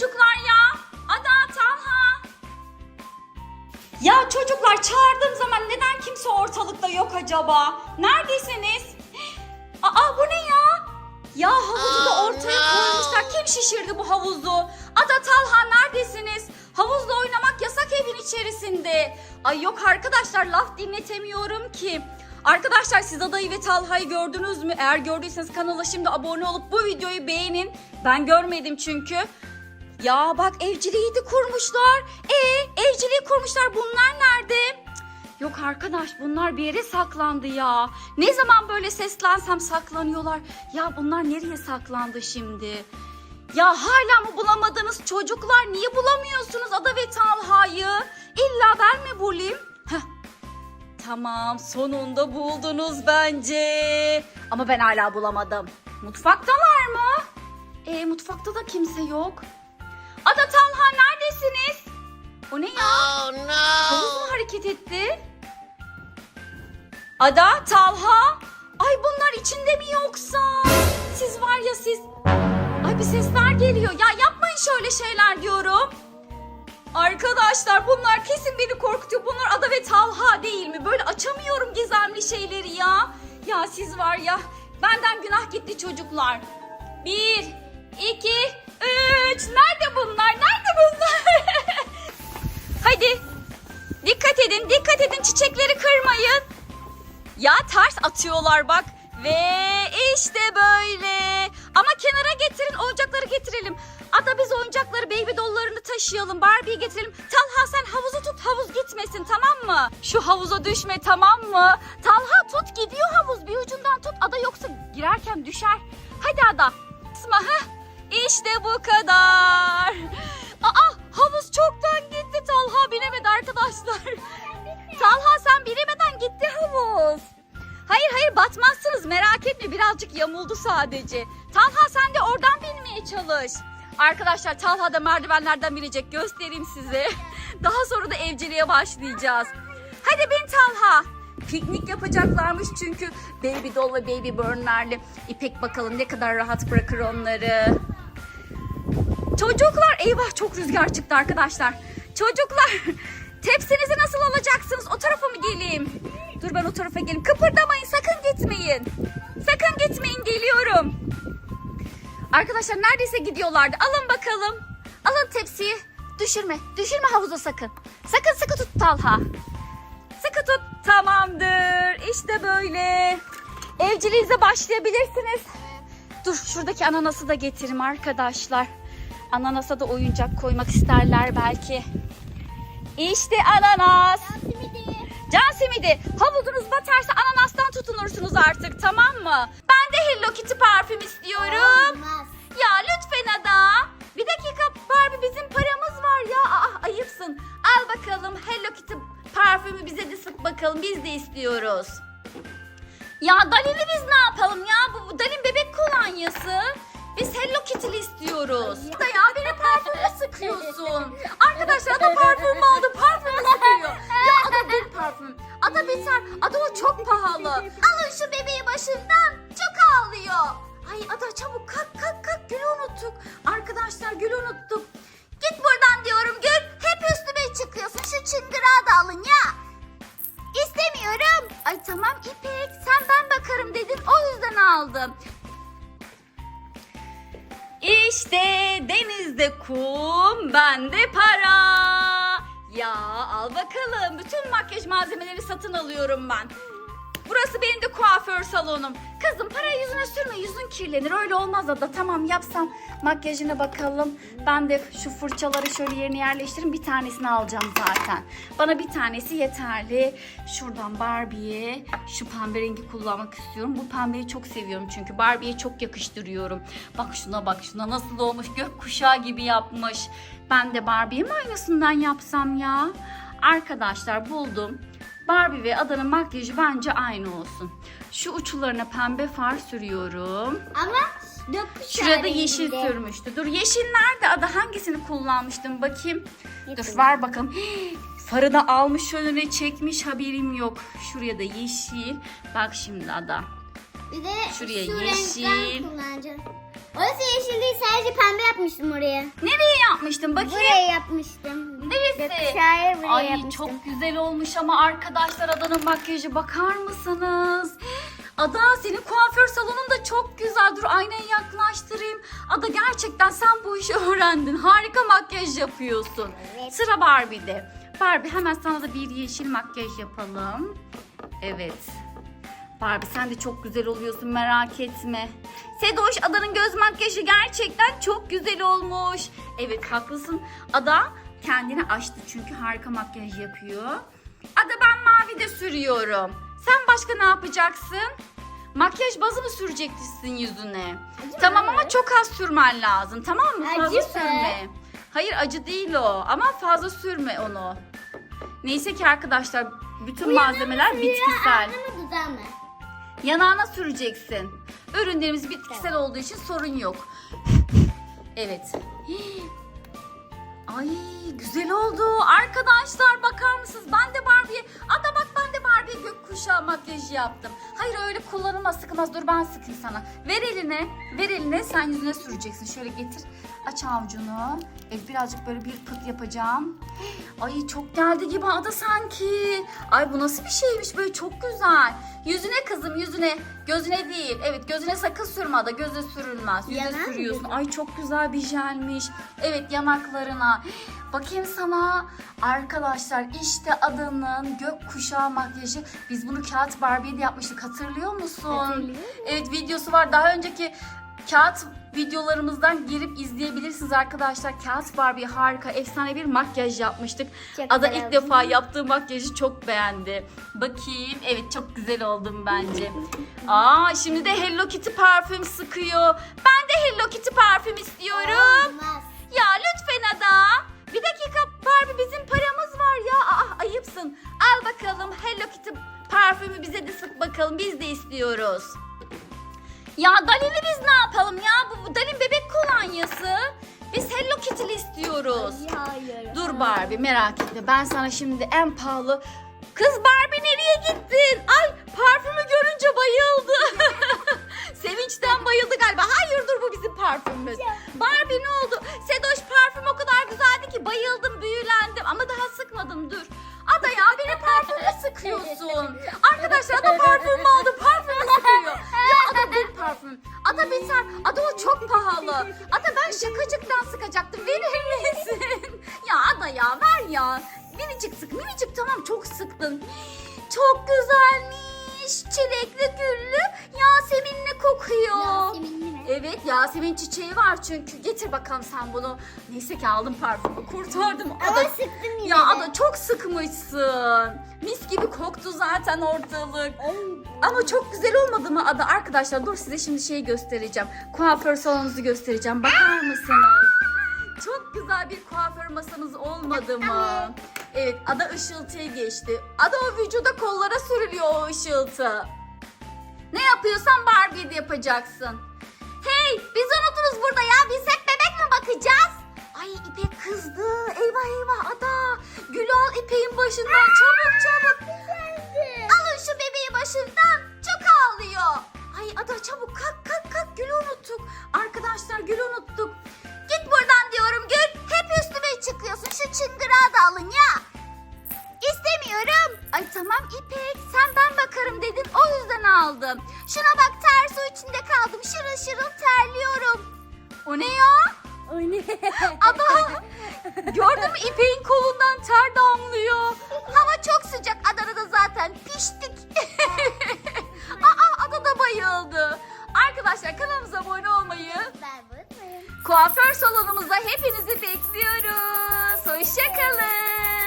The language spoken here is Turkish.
Çocuklar ya? Ada, Talha. Ya çocuklar çağırdığım zaman neden kimse ortalıkta yok acaba? Neredesiniz? Aa bu ne ya? Ya havuzu da ortaya koymuşlar. Kim şişirdi bu havuzu? Ada Talha neredesiniz? Havuzla oynamak yasak evin içerisinde. Ay yok arkadaşlar laf dinletemiyorum ki. Arkadaşlar siz Ada'yı ve Talha'yı gördünüz mü? Eğer gördüyseniz kanala şimdi abone olup bu videoyu beğenin. Ben görmedim çünkü. Ya bak evciliği de kurmuşlar. E evciliği kurmuşlar. Bunlar nerede? Yok arkadaş bunlar bir yere saklandı ya. Ne zaman böyle seslensem saklanıyorlar. Ya bunlar nereye saklandı şimdi? Ya hala mı bulamadınız çocuklar? Niye bulamıyorsunuz Ada ve Talha'yı? İlla ben mi bulayım? Tamam sonunda buldunuz bence. Ama ben hala bulamadım. Mutfaktalar mı? E mutfakta da kimse yok. Ada Talha neredesiniz? O ne ya? Oh Havuz mu no! hareket etti? Ada, Talha. Ay bunlar içinde mi yoksa? Siz var ya siz. Ay bir sesler geliyor. Ya yapmayın şöyle şeyler diyorum. Arkadaşlar bunlar kesin beni korkutuyor. Bunlar Ada ve Talha değil mi? Böyle açamıyorum gizemli şeyleri ya. Ya siz var ya. Benden günah gitti çocuklar. Bir, iki, üç. Nerede bunlar? Nerede bunlar? Hadi. Dikkat edin, dikkat edin. Çiçekleri kırmayın. Ya ters atıyorlar bak. Ve işte böyle. Ama kenara getirin, oyuncakları getirelim. Ada biz oyuncakları, baby dolllarını taşıyalım. Barbie'yi getirelim. Talha sen havuzu tut, havuz gitmesin tamam mı? Şu havuza düşme tamam mı? Talha tut gidiyor havuz. Bir ucundan tut. Ada yoksa girerken düşer. Hadi Ada. Kısma ha. İşte bu kadar. Aa havuz çoktan gitti. Talha binemedi arkadaşlar. Talha sen binemeden gitti havuz. Hayır hayır batmazsınız merak etme birazcık yamuldu sadece. Talha sen de oradan binmeye çalış. Arkadaşlar Talha da merdivenlerden binecek göstereyim size. Daha sonra da evciliğe başlayacağız. Hadi bin Talha. Piknik yapacaklarmış çünkü Baby Doll ve Baby Burn'lerle. İpek bakalım ne kadar rahat bırakır onları. Çocuklar eyvah çok rüzgar çıktı arkadaşlar. Çocuklar tepsinizi nasıl alacaksınız? O tarafa mı geleyim? Dur ben o tarafa geleyim. Kıpırdamayın sakın gitmeyin. Sakın gitmeyin geliyorum. Arkadaşlar neredeyse gidiyorlardı. Alın bakalım. Alın tepsiyi. Düşürme. Düşürme havuza sakın. Sakın sıkı tut Talha. Sıkı tut. Tamamdır. İşte böyle. Evciliğinize başlayabilirsiniz. Dur şuradaki ananası da getireyim arkadaşlar. Ananasa da oyuncak koymak isterler belki. İşte ananas. Can simidi. Havuzunuz batarsa ananastan tutunursunuz artık tamam mı? Ben de Hello Kitty parfüm istiyorum. Olmaz. Ya lütfen Ada. Bir dakika Barbie bizim paramız var ya. Aa, ayıpsın. Al bakalım Hello Kitty parfümü bize de sık bakalım. Biz de istiyoruz. Ya Dalin'i biz ne yapalım ya? Bu, bu Dalin bebek kolonyası. Biz Hello Kitty'li istiyoruz. Da ya beni parfümle sıkıyorsun. Arkadaşlar Ada parfüm aldı. Parfümle sıkıyor. Ya Ada bir parfüm. Ada biter. Ada o çok pahalı. Alın şu bebeği başından. Çok ağlıyor. Ay Ada çabuk kalk kalk kalk. Gül'ü unuttuk. Arkadaşlar Gül'ü unuttuk. Git buradan diyorum Gül. Hep üstüme çıkıyorsun. Şu çıngırağı da alın ya. İstemiyorum. Ay tamam İpek sen ben bakarım dedin o yüzden aldım. İşte denizde kum, bende para. Ya al bakalım. Bütün makyaj malzemeleri satın alıyorum ben. Burası benim de kuaför salonum. Kızım para yüzüne sürme yüzün kirlenir öyle olmaz da tamam yapsam makyajına bakalım. Ben de şu fırçaları şöyle yerine yerleştireyim bir tanesini alacağım zaten. Bana bir tanesi yeterli. Şuradan Barbie'ye şu pembe rengi kullanmak istiyorum. Bu pembeyi çok seviyorum çünkü Barbie'ye çok yakıştırıyorum. Bak şuna bak şuna nasıl olmuş gökkuşağı gibi yapmış. Ben de Barbie'ye mi aynısından yapsam ya? Arkadaşlar buldum. Barbie ve Ada'nın makyajı bence aynı olsun. Şu uçlarına pembe far sürüyorum. Ama dokuz Şurada yeşil sürmüştü. Dur yeşil nerede Ada? Hangisini kullanmıştım bakayım. Dur ver bakalım. Farı da almış önüne çekmiş haberim yok. Şuraya da yeşil. Bak şimdi Ada. Bir de Şuraya şu yeşil. kullanacağım. Orası yeşil değil sadece pembe yapmıştım oraya. Nereye yapmıştın bakayım? Buraya yapmıştım. Neresi? Gökkuşağı buraya Ay yapmıştım. çok güzel olmuş ama arkadaşlar Adan'ın makyajı bakar mısınız? Ada senin kuaför salonun da çok güzel. Dur aynayı yaklaştırayım. Ada gerçekten sen bu işi öğrendin. Harika makyaj yapıyorsun. Evet. Sıra Barbie'de. Barbie hemen sana da bir yeşil makyaj yapalım. Evet. Barbie sen de çok güzel oluyorsun merak etme. Sedoş Ada'nın göz makyajı gerçekten çok güzel olmuş. Evet haklısın. Ada kendini açtı çünkü harika makyaj yapıyor. Ada ben mavi de sürüyorum. Sen başka ne yapacaksın? Makyaj bazı mı süreceksin yüzüne? tamam ama çok az sürmen lazım tamam mı? Acı Fazla mı? sürme. Hayır acı değil o ama fazla sürme onu. Neyse ki arkadaşlar bütün malzemeler bitkisel. Alnı mı dudağı mı? Yanağına süreceksin. Ürünlerimiz bitkisel olduğu için sorun yok. Evet. Ay güzel oldu. Arkadaşlar bakar mısınız? Ben de Barbie'ye... Ada bak Barbie'ye gökkuşağı makyajı yaptım. Hayır öyle kullanılmaz sıkılmaz. Dur ben sıkayım sana. Ver eline. Ver eline sen yüzüne süreceksin. Şöyle getir. Aç avucunu. Evet birazcık böyle bir pıt yapacağım. Ay çok geldi gibi Ada sanki. Ay bu nasıl bir şeymiş böyle çok güzel. Yüzüne kızım yüzüne. Gözüne değil. Evet gözüne sakın sürme Ada. Göze sürülmez. Yüze Yanar mı sürüyorsun. Ay çok güzel bir jelmiş. Evet yanaklarına. Bakayım sana. Arkadaşlar işte adının gökkuşağı makyajı. Biz bunu kağıt Barbie'de yapmıştık. Hatırlıyor musun? Hatırlıyorum. Evet videosu var. Daha önceki kağıt videolarımızdan girip izleyebilirsiniz arkadaşlar. Kağıt Barbie harika, efsane bir makyaj yapmıştık. Çok Ada ilk defa yaptığı makyajı çok beğendi. Bakayım. Evet çok güzel oldum bence. Aa şimdi de Hello Kitty parfüm sıkıyor. Ben de Hello Kitty parfüm istiyorum. Olmaz. Ya lütfen Ada. Bir dakika Barbie bizim paramız var ya. Aa, ayıpsın. Al bakalım Hello Kitty parfümü bize de sık bakalım. Biz de istiyoruz. Ya Dalin'i biz ne yapalım ya? Bu, bu Dalin bebek kolonyası. Biz Hello Kitty'li istiyoruz. Hayır. Dur Barbie merak etme. Ben sana şimdi en pahalı... Kız Barbie nereye gittin? Ay parfümü görünce bayıldı. Sevinçten bayıldı galiba. Hayır dur bu bizim parfümümüz. Barbie ne oldu? Sedoş parfüm o kadar güzeldi ki bayıldım, büyülendim ama daha sıkmadım dur. Ada ya beni parfümle sıkıyorsun. Arkadaşlar Ada parfüm aldı, Parfüm. Ada biter. Ada o çok pahalı. Ada ben şakacıktan sıkacaktım. Verir misin? ya Ada ya ver ya. Minicik sık, minicik tamam çok sıktın. Çok güzelmiş. Çilekli güllü Yasemin'le kokuyor. Yaseminli mi? Evet Yasemin çiçeği var çünkü. Getir bakalım sen bunu. Neyse ki aldım parfümü kurtardım. Ama Ada, sıktım yine ya de. Ada çok sıkmışsın. Mis gibi koktu zaten ortalık. Ama çok güzel olmadı mı Ada? Arkadaşlar dur size şimdi şeyi göstereceğim. Kuaför salonunuzu göstereceğim. Bakar mısınız? Çok güzel bir kuaför masamız olmadı mı? Evet Ada ışıltıya geçti. Ada o vücuda kollara sürülüyor o ışıltı. Ne yapıyorsan Barbie'de yapacaksın. Hey biz unutunuz burada ya. Biz hep bebek mi bakacağız? Ay İpek kızdı. Eyvah eyvah Ada. Gül al İpek'in başından çabuk çabuk. Alın şu bebeği başından. Çok ağlıyor. Ay Ada çabuk kalk kalk kalk Gül'ü unuttuk. Arkadaşlar Gül'ü unuttuk. Git buradan diyorum Gül. Hep üstüme çıkıyorsun. Şu çıngırağı da alın ya. İstemiyorum. Ay tamam İpek sen ben bakarım dedin o yüzden aldım. Şuna bak su içinde kaldım şırıl şırıl terliyorum. O ne ya? O ne? Ada gördün mü İpek'in kolundan ter damlıyor. Hava çok sıcak Adana'da zaten piştik. Aa Ada da bayıldı. Arkadaşlar kanalımıza abone olmayı, kuaför salonumuza hepinizi bekliyoruz. Hoşçakalın.